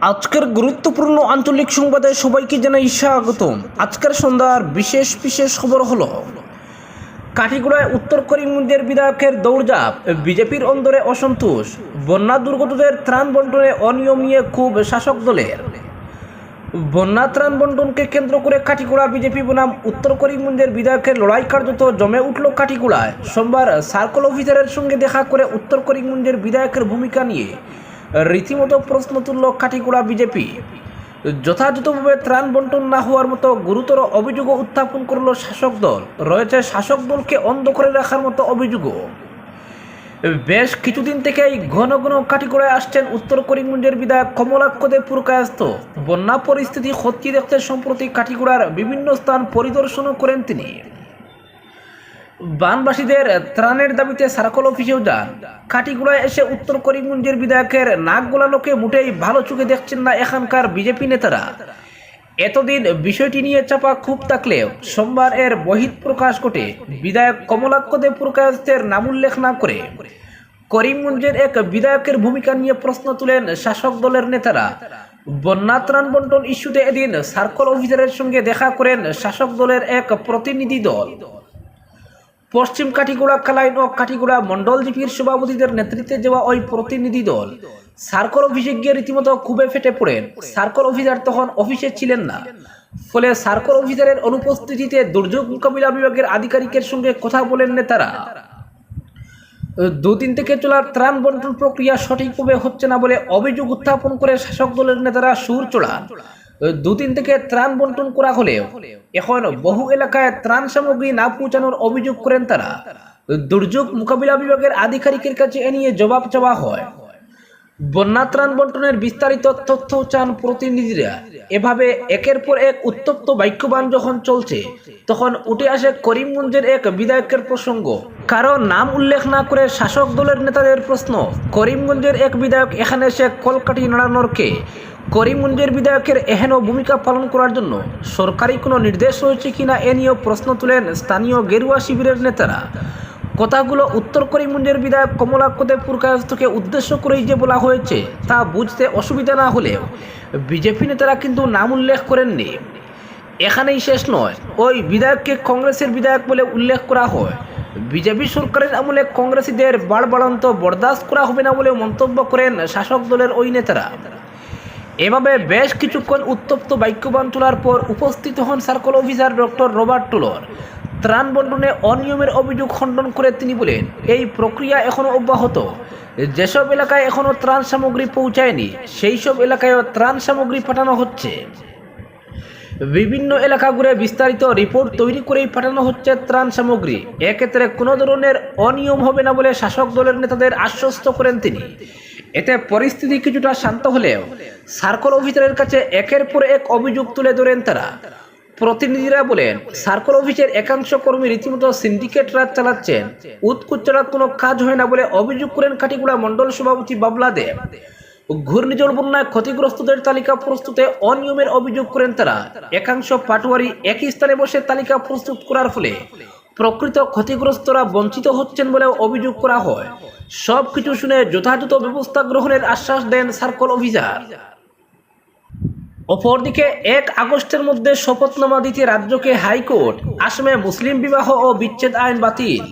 আজকের গুরুত্বপূর্ণ আঞ্চলিক সংবাদে সবাইকে জানাই স্বাগতম। আজকের সন্ধ্যার বিশেষ বিশেষ খবর হলো, কাঠিগুড়ায় উত্তর করিমগঞ্জের বিধায়কের দৌড়ঝাঁপ, বিজেপির অন্দরে অসন্তোষ, বন্যা দুর্গতদের ত্রাণ বন্টনে অনিয়ম নিয়ে খুব শাসক দলের। বন্যা ত্রাণ বন্টনকে কেন্দ্র করে কাঠিগুড়া বিজেপি বনাম উত্তর করিমগঞ্জের বিধায়কের লড়াই কার্যত জমে উঠল কাঠিগুড়ায়। সোমবার সার্কল অফিসারের সঙ্গে দেখা করে উত্তর করিমগঞ্জের বিধায়কের ভূমিকা নিয়ে রীতিমতো প্রশ্ন তুলল কাঠিগুড়া বিজেপি। যথাযথভাবে ত্রাণ বন্টন না হওয়ার মতো গুরুতর অভিযোগও উত্থাপন করল শাসক দল। রয়েছে শাসক দলকে অন্ধ করে রাখার মতো অভিযোগও। বেশ কিছুদিন থেকেই ঘন ঘন কাটিগড়ায় আসছেন উত্তর করিমগঞ্জের বিধায়ক কমলাক্ষ দেব পুরকায়স্ত বন্যা পরিস্থিতি খতিয়ে দেখতে সম্প্রতি কাটিগড়ার বিভিন্ন স্থান পরিদর্শনও করেন তিনি। বানবাসীদের ত্রাণের দাবিতে সার্কল অফিসেও যান কাটিগুড়ায় এসে উত্তর করিমগঞ্জের বিধায়কের নাক গোলানোকে মোটেই ভালো চোখে দেখছেন না এখানকার বিজেপি নেতারা। এতদিন বিষয়টি নিয়ে চাপা খুব থাকলেও সোমবার এর বহিত প্রকাশ ঘটে বিধায়ক কমলাক্ষ দেব পুরকায়স্থের নাম উল্লেখ না করে। করিমগঞ্জের এক বিধায়কের ভূমিকা নিয়ে প্রশ্ন তুলেন শাসক দলের নেতারা। বন্যা ত্রাণ বন্টন ইস্যুতে এদিন সার্কল অফিসারের সঙ্গে দেখা করেন শাসক দলের এক প্রতিনিধি দল। পশ্চিম কাঠিগুড়া কালাইন ও কাঠিগুড়া মন্ডল জিপির সভাপতিদের নেতৃত্বে যাওয়া ওই প্রতিনিধি দল। সার্কল অফিসে গিয়ে রীতিমতো খুবই ফেটে পড়েন। সার্কল অফিসার তখন অফিসে ছিলেন না। ফলে সার্কল অফিসারের অনুপস্থিতিতে দুর্যোগ মোকাবিলা বিভাগের আধিকারিকের সঙ্গে কথা বলেন নেতারা। দুদিন থেকে চলার ত্রাণ বন্টন প্রক্রিয়া সঠিকভাবে হচ্ছে না বলে অভিযোগ উত্থাপন করে শাসক দলের নেতারা সুর চড়ান। দুদিন থেকে ত্রাণ বন্টন করা হলেও এখন বহু এলাকায় ত্রাণ সামগ্রী না পৌঁছানোর অভিযোগ করেন তারা। দুর্যোগ মোকাবিলা বিভাগের আধিকারিকের কাছে এ নিয়ে জবাব চাওয়া হয়। বন্যা ত্রাণ বন্টনের বিস্তারিত তথ্য চান প্রতিনিধিরা এভাবে একের পর এক উত্তপ্ত বাক্যবান যখন চলছে, তখন উঠে আসে করিমগঞ্জের এক বিধায়কের প্রসঙ্গ। কারণ নাম উল্লেখ না করে শাসক দলের নেতাদের প্রশ্ন, করিমগঞ্জের এক বিধায়ক এখানে এসে কলকাঠি নাড়ানোর কে? করিমগঞ্জের বিধায়কের এহেন ভূমিকা পালন করার জন্য সরকারি কোনো নির্দেশ রয়েছে কিনা এ নিয়েও প্রশ্ন তুলেন স্থানীয় গেরুয়া শিবিরের নেতারা। কথাগুলো উত্তর করিমগঞ্জের বিধায়ক কমলাক্ষ দেব পুরকায়স্থকে উদ্দেশ্য করেই যে বলা হয়েছে তা বুঝতে অসুবিধা না হলেও বিজেপি নেতারা কিন্তু নাম উল্লেখ করেননি। এখানেই শেষ নয়। ওই বিধায়ককে কংগ্রেসের বিধায়ক বলে উল্লেখ করা হয়। বিজেপি সরকারের আমলে কংগ্রেসীদের বাড়বাড়ন্ত বরদাস্ত করা হবে না বলে মন্তব্য করেন শাসক দলের ওই নেতারা। এভাবে বেশ কিছুক্ষণ উত্তপ্ত বাক্যবান তোলার পর উপস্থিত হন সার্কল অফিসার ডক্টর রবার্ট টুলর। ত্রাণ বন্টনে অনিয়মের অভিযোগ খণ্ডন করে তিনি বলেন, এই প্রক্রিয়া এখনও অব্যাহত। যেসব এলাকায় এখনও ত্রাণ সামগ্রী পৌঁছায়নি সেই সব এলাকায়ও ত্রাণ সামগ্রী পাঠানো হচ্ছে। বিভিন্ন এলাকা ঘুরে বিস্তারিত রিপোর্ট তৈরি করেই পাঠানো হচ্ছে ত্রাণ সামগ্রী। এক্ষেত্রে কোনো ধরনের অনিয়ম হবে না বলে শাসক দলের নেতাদের আশ্বস্ত করেন তিনি। এতে পরিস্থিতি কিছুটা শান্ত হলেও সার্কল অফিসারের কাছে একের পর এক অভিযোগ তুলে ধরেন তারা। প্রতিনিধিরা বলেন, সার্কল অফিসের একাংশ কর্মী রীতিমতো সিন্ডিকেট রাজ চালাচ্ছেন। উৎকুচ ছাড়া কোনো কাজ হয় না বলে অভিযোগ করেন কাটিগুড়া মণ্ডল সভাপতি বাবলা দেব ঘূর্ণিঝড় বন্যায় ক্ষতিগ্রস্তদের তালিকা প্রস্তুতে অনিয়মের অভিযোগ করেন তারা। একাংশ পাটুয়ারি একই স্থানে বসে তালিকা প্রস্তুত করার ফলে প্রকৃত ক্ষতিগ্রস্তরা বঞ্চিত হচ্ছেন বলেও অভিযোগ করা হয়। সব কিছু শুনে যথাযথ ব্যবস্থা গ্রহণের আশ্বাস দেন সার্কল অফিসার। অপরদিকে, এক আগস্টের মধ্যে শপথনামা দিতে রাজ্যকে হাইকোর্ট, আসামে মুসলিম বিবাহ ও বিচ্ছেদ আইন বাতিল।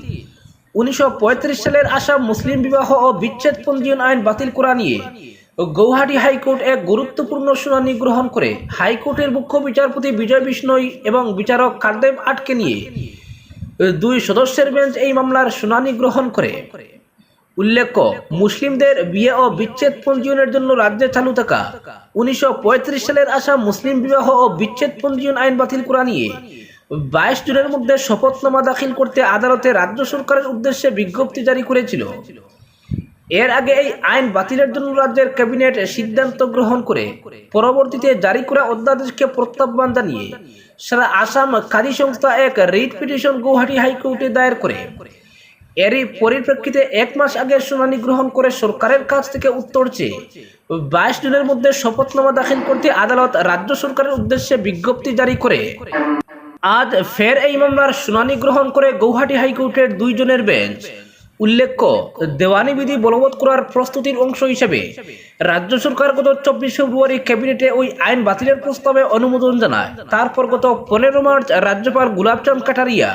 উনিশশো পঁয়ত্রিশ সালের আসাম মুসলিম বিবাহ ও বিচ্ছেদ পঞ্জীয়ন আইন বাতিল করা নিয়ে গৌহাটি হাইকোর্ট এক গুরুত্বপূর্ণ শুনানি গ্রহণ করে। হাইকোর্টের মুখ্য বিচারপতি বিজয় বিষ্ণই এবং বিচারক কারদেব আটকে নিয়ে দুই সদস্যের বেঞ্চ এই মামলার শুনানি গ্রহণ করে। উল্লেখ্য, মুসলিমদের বিয়ে ও বিচ্ছেদ পঞ্জীয়নের জন্য রাজ্যে চালু থাকা উনিশশো পঁয়ত্রিশ সালের আসা মুসলিম বিবাহ ও বিচ্ছেদ পঞ্জীয়ন আইন বাতিল করা নিয়ে বাইশ জুনের মধ্যে শপথনামা দাখিল করতে আদালতে রাজ্য সরকারের উদ্দেশ্যে বিজ্ঞপ্তি জারি করেছিল। এর আগে এই আইন বাতিলের জন্য রাজ্যের ক্যাবিনেট সিদ্ধান্ত গ্রহণ করে পরবর্তীতে জারি করা অধ্যাদেশকে প্রত্যাহ্বান জানিয়ে সারা আসাম কাজী সংস্থা এক রিট পিটিশন গৌহাটি হাইকোর্টে দায়ের করে। এরই পরিপ্রেক্ষিতে এক মাস আগে শুনানি গ্রহণ করে সরকারের কাছ থেকে উত্তর চেয়ে বাইশ জুনের মধ্যে শপথনামা দাখিল করতে আদালত রাজ্য সরকারের উদ্দেশ্যে বিজ্ঞপ্তি জারি করে। আজ ফের এই মামলার শুনানি গ্রহণ করে গৌহাটি হাইকোর্টের দুইজনের বেঞ্চ। উল্লেখ্য দেওয়ানি বিধি বলবৎ করার প্রস্তুতির অংশ হিসেবে রাজ্য সরকার গত চব্বিশ ফেব্রুয়ারি ক্যাবিনেটে ওই আইন বাতিলের প্রস্তাবে অনুমোদন জানায়। তারপর গত পনেরো মার্চ রাজ্যপাল গুলাবচাঁদ কাটারিয়া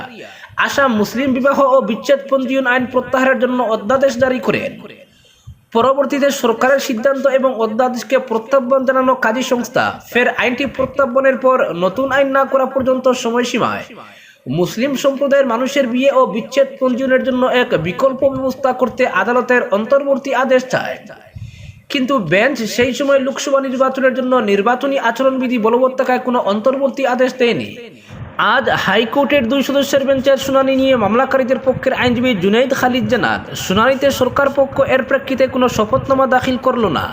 আসাম মুসলিম বিবাহ ও বিচ্ছেদ পঞ্জীয়ন আইন প্রত্যাহারের জন্য অধ্যাদেশ জারি করেন। পরবর্তীতে সরকারের সিদ্ধান্ত এবং অধ্যাদেশকে প্রত্যাহ্বান জানানো কাজী সংস্থা ফের আইনটি প্রত্যাহ্বানের পর নতুন আইন না করা পর্যন্ত সময়সীমায় মুসলিম সম্প্রদায়ের মানুষের বিয়ে ও বিচ্ছেদ পঞ্জীয়নের জন্য এক বিকল্প ব্যবস্থা করতে আদালতের অন্তর্বর্তী আদেশ চায়। কিন্তু বেঞ্চ সেই সময় লোকসভা নির্বাচনের জন্য নির্বাচনী আচরণবিধি বলবৎ থাকায় কোনো অন্তর্বর্তী আদেশ দেয়নি। আজ হাইকোর্টের দুই সদস্যের বেঞ্চের শুনানি নিয়ে মামলাকারীদের পক্ষের আইনজীবী জুনাইদ খালিদ জানান, শুনানিতে সরকার পক্ষ এর প্রেক্ষিতে কোনো শপথনামা দাখিল করল না।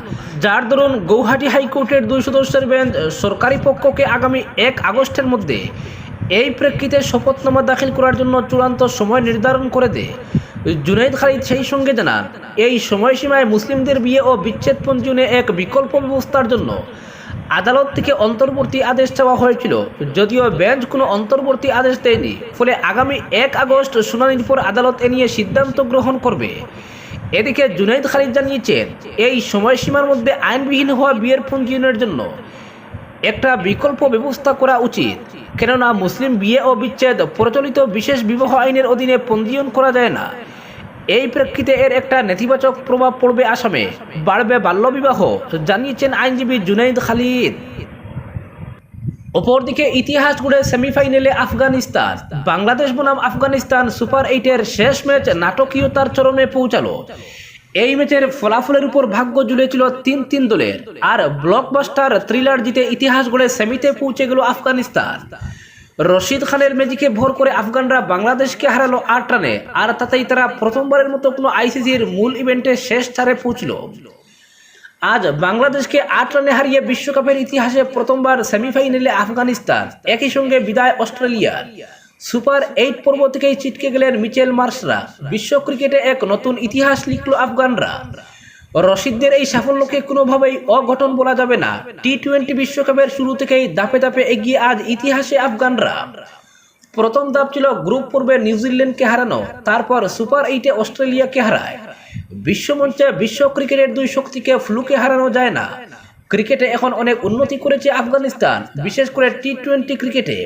যার দরুন গৌহাটি হাইকোর্টের দুই সদস্যের বেঞ্চ সরকারি পক্ষকে আগামী এক আগস্টের মধ্যে এই প্রেক্ষিতে শপথনামা দাখিল করার জন্য চূড়ান্ত সময় নির্ধারণ করে দেয় জুনাইদ খালিদ সেই সঙ্গে জানান, এই সময়সীমায় মুসলিমদের বিয়ে ও বিচ্ছেদ পঞ্জীয়নে এক বিকল্প ব্যবস্থার জন্য আদালত থেকে অন্তর্বর্তী আদেশ চাওয়া হয়েছিল। যদিও বেঞ্চ কোনো অন্তর্বর্তী আদেশ দেয়নি, ফলে আগামী এক আগস্ট শুনানির পর আদালত এ নিয়ে সিদ্ধান্ত গ্রহণ করবে। এদিকে জুনাইদ খালিদ জানিয়েছেন, এই সময়সীমার মধ্যে আইনবিহীন হওয়া বিয়ের পঞ্জীয়নের জন্য একটা বিকল্প ব্যবস্থা করা উচিত। কেননা মুসলিম বিয়ে ও বিচ্ছেদ প্রচলিত বিশেষ বিবাহ আইনের অধীনে পঞ্জীয়ন করা যায় না। এই প্রেক্ষিতে এর একটা নেতিবাচক প্রভাব পড়বে আসামে। বাড়বে বাল্যবিবাহ, জানিয়েছেন আইনজীবী জুনাইদ খালিদ। অপরদিকে ইতিহাস গড়ে সেমিফাইনালে আফগানিস্তান। বাংলাদেশ বনাম আফগানিস্তান সুপার এইটের শেষ ম্যাচ নাটকীয়তার চরমে পৌঁছালো। এই ম্যাচের ফলাফলের উপর ভাগ্য ঝুলেছিল তিন তিন দলের। আর ব্লকবাস্টার থ্রিলার জিতে ইতিহাস গড়ে সেমিতে পৌঁছে গেল আফগানিস্তান। রশিদ খানের ম্যাজিকে ভর করে আফগানরা বাংলাদেশকে হারালো আট রানে, আর তাতেই তারা প্রথমবারের মতো কোনো আইসিসির মূল ইভেন্টে শেষ ছাড়ে পৌঁছল। আজ বাংলাদেশকে আট রানে হারিয়ে বিশ্বকাপের ইতিহাসে প্রথমবার সেমিফাইনালে আফগানিস্তান একই সঙ্গে বিদায় অস্ট্রেলিয়ার। সুপার এইট পর্ব থেকেই চিটকে গেলেন মিচেল মার্শরা বিশ্ব ক্রিকেটে এক নতুন ইতিহাস লিখল আফগানরা। রশিদদের এই সাফল্যকে কোনোভাবেই অঘটন বলা যাবে না। টি টোয়েন্টি বিশ্বকাপের শুরু থেকেই দাপে দাপে এগিয়ে আজ ইতিহাসে আফগানরা। প্রথম ধাপ ছিল গ্রুপ পর্বে নিউজিল্যান্ডকে হারানো, তারপর সুপার এইটে অস্ট্রেলিয়াকে হারায়। বিশ্বমঞ্চে বিশ্ব ক্রিকেটের দুই শক্তিকে ফ্লুকে হারানো যায় না। ক্রিকেটে এখন অনেক উন্নতি করেছে আফগানিস্তান, বিশেষ করে টি টোয়েন্টি ক্রিকেটে।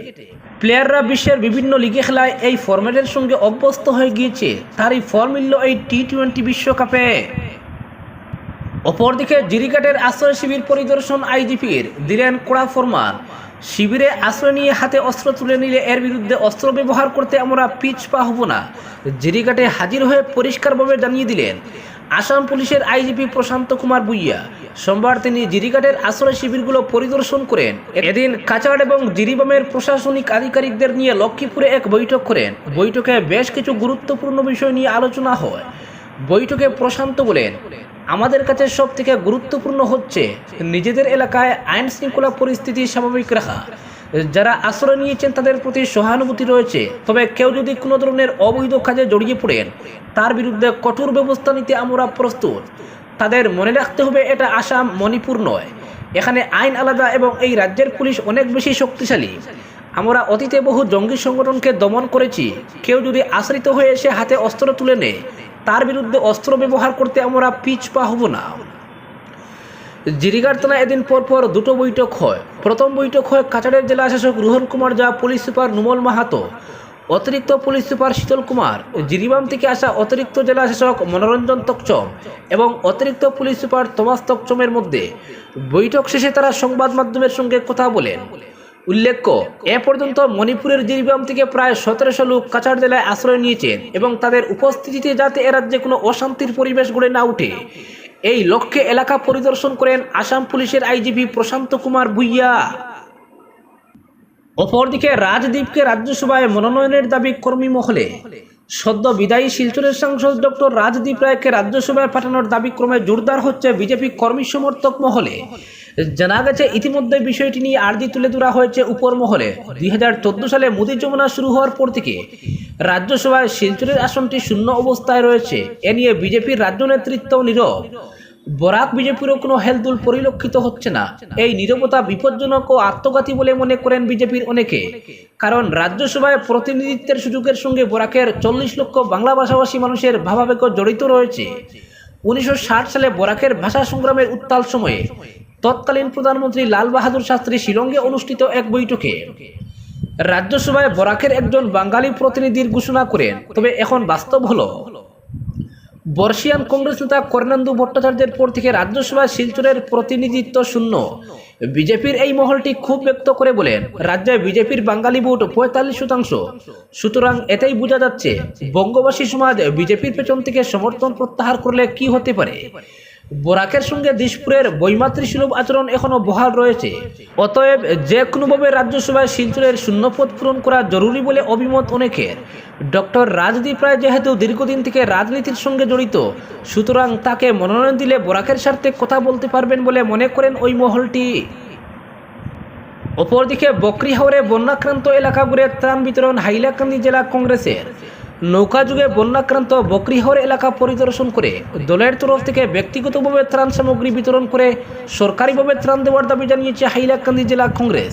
প্লেয়াররা বিশ্বের বিভিন্ন লিগে খেলায় এই ফরম্যাটের সঙ্গে অভ্যস্ত হয়ে গিয়েছে। তারই ফল মিলল এই টি টোয়েন্টি বিশ্বকাপে। অপরদিকে জিরিকাটের আশ্রয় শিবির পরিদর্শন আইজিপির দিলেন কড়া ফরমান। শিবিরে আশ্রয় নিয়ে হাতে অস্ত্র তুলে নিলে এর বিরুদ্ধে অস্ত্র ব্যবহার করতে আমরা পিছ পা হব না। জিরিকাটে হাজির হয়ে পরিষ্কারভাবে জানিয়ে দিলেন আসাম পুলিশের আইজিপি প্রশান্ত কুমার বুইয়া সোমবার তিনি জিরিঘাটের আশ্রয় শিবিরগুলো পরিদর্শন করেন। এদিন কাছাড় এবং জিরিবামের প্রশাসনিক আধিকারিকদের নিয়ে লক্ষ্মীপুরে এক বৈঠক করেন। বৈঠকে বেশ কিছু গুরুত্বপূর্ণ বিষয় নিয়ে আলোচনা হয়। বৈঠকে প্রশান্ত বলেন, আমাদের কাছে সব থেকে গুরুত্বপূর্ণ হচ্ছে নিজেদের এলাকায় আইন শৃঙ্খলা পরিস্থিতি স্বাভাবিক রাখা। যারা আশ্রয় নিয়েছেন, তাদের প্রতি সহানুভূতি রয়েছে। তবে কেউ যদি কোনো ধরনের অবৈধ কাজে জড়িয়ে পড়েন, তার বিরুদ্ধে কঠোর ব্যবস্থা নিতে আমরা প্রস্তুত। তাদের মনে রাখতে হবে, এটা আসাম মণিপুর নয়। এখানে আইন আলাদা এবং এই রাজ্যের পুলিশ অনেক বেশি শক্তিশালী। আমরা অতীতে বহু জঙ্গি সংগঠনকে দমন করেছি। কেউ যদি আশ্রিত হয়ে এসে হাতে অস্ত্র তুলে নেয়, তার বিরুদ্ধে অস্ত্র ব্যবহার করতে আমরা পিছ পা হব না। জিরিগার তলায় এদিন পর পর দুটো বৈঠক হয়। প্রথম বৈঠক হয় কাছাড়ের জেলা শাসক রোহন কুমার যা পুলিশ সুপার নুমল মাহাতো, অতিরিক্ত পুলিশ সুপার শীতল কুমার, জিরিবাম থেকে আসা অতিরিক্ত জেলা শাসক মনোরঞ্জন তকচম এবং অতিরিক্ত পুলিশ সুপার তোমাস তকচমের মধ্যে বৈঠক শেষে তারা সংবাদ মাধ্যমের সঙ্গে কথা বলেন। উল্লেখ্য, এ পর্যন্ত মণিপুরের জিরিবাম থেকে প্রায় সতেরোশো লোক কাছাড় জেলায় আশ্রয় নিয়েছেন এবং তাদের উপস্থিতিতে যাতে এ রাজ্যে কোনো অশান্তির পরিবেশ গড়ে না উঠে এই লক্ষ্যে এলাকা পরিদর্শন করেন আসাম পুলিশের আইজিপি প্রশান্ত কুমার ভুইয়া। অপরদিকে রাজদ্বীপকে রাজ্যসভায় মনোনয়নের দাবি কর্মী মহলে। সদ্য বিদায়ী শিলচরের সাংসদ ডক্টর রাজদীপ রায়কে রাজ্যসভায় পাঠানোর দাবি ক্রমে জোরদার হচ্ছে বিজেপি কর্মী সমর্থক মহলে। জানা গেছে, ইতিমধ্যে বিষয়টি নিয়ে আর্জি তুলে ধরা হয়েছে উপর মহলে দুই সালে মোদী যমুনা শুরু হওয়ার পর থেকে রাজ্যসভায় শিলচরের আসনটি শূন্য অবস্থায় রয়েছে। এ নিয়ে বিজেপির রাজ্য নেতৃত্ব নীরব। বরাক বিজেপিরও কোনো হেলদুল পরিলক্ষিত হচ্ছে না। এই নিরবতা বিপজ্জনক ও আত্মঘাতী বলে মনে করেন বিজেপির অনেকে। কারণ রাজ্যসভায় প্রতিনিধিত্বের সুযোগের সঙ্গে বরাকের চল্লিশ লক্ষ বাংলা ভাষাভাষী মানুষের ভাবাবেগ জড়িত রয়েছে। উনিশশো ষাট সালে বরাকের ভাষা সংগ্রামের উত্তাল সময়ে তৎকালীন প্রধানমন্ত্রী লাল বাহাদুর শাস্ত্রী শিলংয়ে অনুষ্ঠিত এক বৈঠকে রাজ্যসভায় বরাকের একজন বাঙালি প্রতিনিধির ঘোষণা করেন। তবে এখন বাস্তব হলো, বর্ষিয়ান কংগ্রেস নেতা কর্ণেন্দু ভট্টাচার্যের পর থেকে রাজ্যসভায় শিলচরের প্রতিনিধিত্ব শূন্য। বিজেপির এই মহলটি খুব ব্যক্ত করে বলেন, রাজ্যে বিজেপির বাঙালি ভোট পঁয়তাল্লিশ শতাংশ। সুতরাং এটাই বোঝা যাচ্ছে, বঙ্গবাসী সমাজ বিজেপির পেছন থেকে সমর্থন প্রত্যাহার করলে কি হতে পারে? বরাকের সঙ্গে দিশপুরের বৈমাতৃসুলভ আচরণ এখনও বহাল রয়েছে। অতএব যে কোনোভাবে রাজ্যসভায় শিলচরের শূন্যপদ পূরণ করা জরুরি বলে অভিমত অনেকের। ডক্টর রাজদীপ রায় যেহেতু দীর্ঘদিন থেকে রাজনীতির সঙ্গে জড়িত, সুতরাং তাকে মনোনয়ন দিলে বরাকের স্বার্থে কথা বলতে পারবেন বলে মনে করেন ওই মহলটি। অপরদিকে বকরিহাওরে বন্যাক্রান্ত এলাকা ত্রাণ বিতরণ হাইলাকান্দি জেলা কংগ্রেসের। নৌকা যুগে বন্যাক্রান্ত বকরিহাওর এলাকা পরিদর্শন করে দলের তরফ থেকে ব্যক্তিগতভাবে ত্রাণ সামগ্রী বিতরণ করে সরকারিভাবে ত্রাণ দেওয়ার দাবি জানিয়েছে হাইলাকান্দি জেলা কংগ্রেস।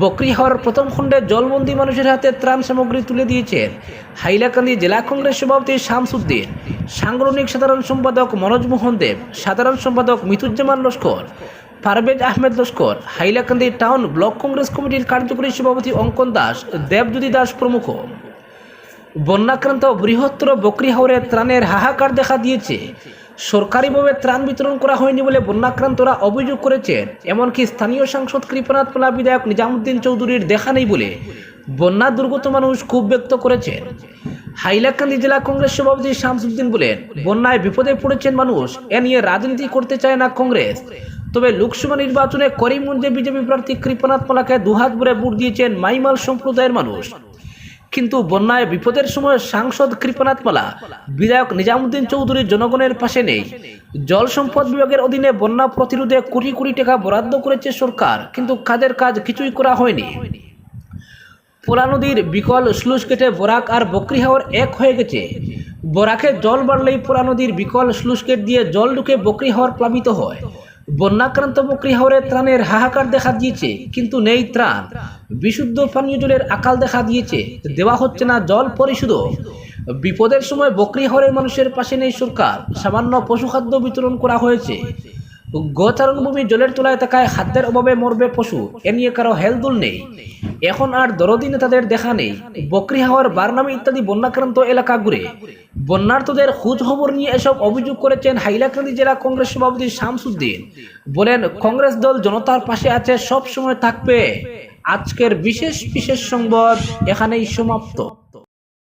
বকরিহাওয়ার প্রথম খণ্ডে জলবন্দি মানুষের হাতে ত্রাণ সামগ্রী তুলে দিয়েছেন হাইলাকান্দি জেলা কংগ্রেস সভাপতি শামসুদ্দিন। সাংগঠনিক সাধারণ সম্পাদক মনোজ মোহন দেব, সাধারণ সম্পাদক Mituzzaman Laskar, Parvez Ahmed Laskar, Hailakandi town block Congress কমিটির কার্যকরী সভাপতি অঙ্কন দাস, দেবজ্যোতি দাস প্রমুখ। বন্যাক্রান্ত বৃহত্তর বকরিহাওরে ত্রাণের হাহাকার দেখা দিয়েছে। সরকারিভাবে ত্রাণ বিতরণ করা হয়নি বলে বন্যাক্রান্তরা অভিযোগ করেছেন এমনকি স্থানীয় সাংসদ কৃপনাথ পালা বিধায়ক নিজামুদ্দিন চৌধুরীর দেখা নেই বলে বন্যা দুর্গত মানুষ খুব ব্যক্ত করেছেন হাইলাকান্দি জেলা কংগ্রেস সভাপতি শামসুদ্দিন বলেন, বন্যায় বিপদে পড়েছেন মানুষ, এ নিয়ে রাজনীতি করতে চায় না কংগ্রেস। তবে লোকসভা নির্বাচনে করিমগঞ্জে বিজেপি প্রার্থী কৃপনাথ পালাকে দুহাত ভরে ভোট দিয়েছেন মাইমাল সম্প্রদায়ের মানুষ। কিন্তু বন্যায় বিপদের সময় সাংসদ কৃপনাথ মালা, বিধায়ক নিজামুদ্দিন চৌধুরী জনগণের পাশে নেই। জল সম্পদ বিভাগের অধীনে বন্যা প্রতিরোধে কোটি কোটি টাকা বরাদ্দ করেছে সরকার, কিন্তু কাজের কাজ কিছুই করা হয়নি। পোলা নদীর বিকল স্লুস কেটে বরাক আর বকরিহাওর এক হয়ে গেছে। বরাকে জল বাড়লেই পোলা নদীর বিকল স্লুস গেট দিয়ে জল ঢুকে বকরিহাওর প্লাবিত হয়। বন্যাক্রান্ত বকরিহাওরে ত্রাণের হাহাকার দেখা দিয়েছে, কিন্তু নেই ত্রাণ। বিশুদ্ধ পানীয় জলের আকাল দেখা দিয়েছে, দেওয়া হচ্ছে না জল পরিশোধ বিপদের সময় বকরি হাওরের মানুষের পাশে নেই সরকার, সামান্য পশুখাদ্য বিতরণ করা হয়েছে। গোচারণভূমি জলের তলায় থাকায় খাদ্যের অভাবে মরবে পশু। এ নিয়ে কারও হেলদুল নেই। এখন আর দরদি নেতাদের দেখা নেই। বকরি হাওয়ার বারনামি ইত্যাদি বন্যাক্রান্ত এলাকা ঘুরে। বন্যার্থদের খোঁজ খবর নিয়ে এসব অভিযোগ করেছেন হাইলাকান্দি জেলা কংগ্রেস সভাপতি শামসুদ্দিন। বলেন, কংগ্রেস দল জনতার পাশে আছে সব সময় থাকবে। আজকের বিশেষ বিশেষ সংবাদ এখানেই সমাপ্ত।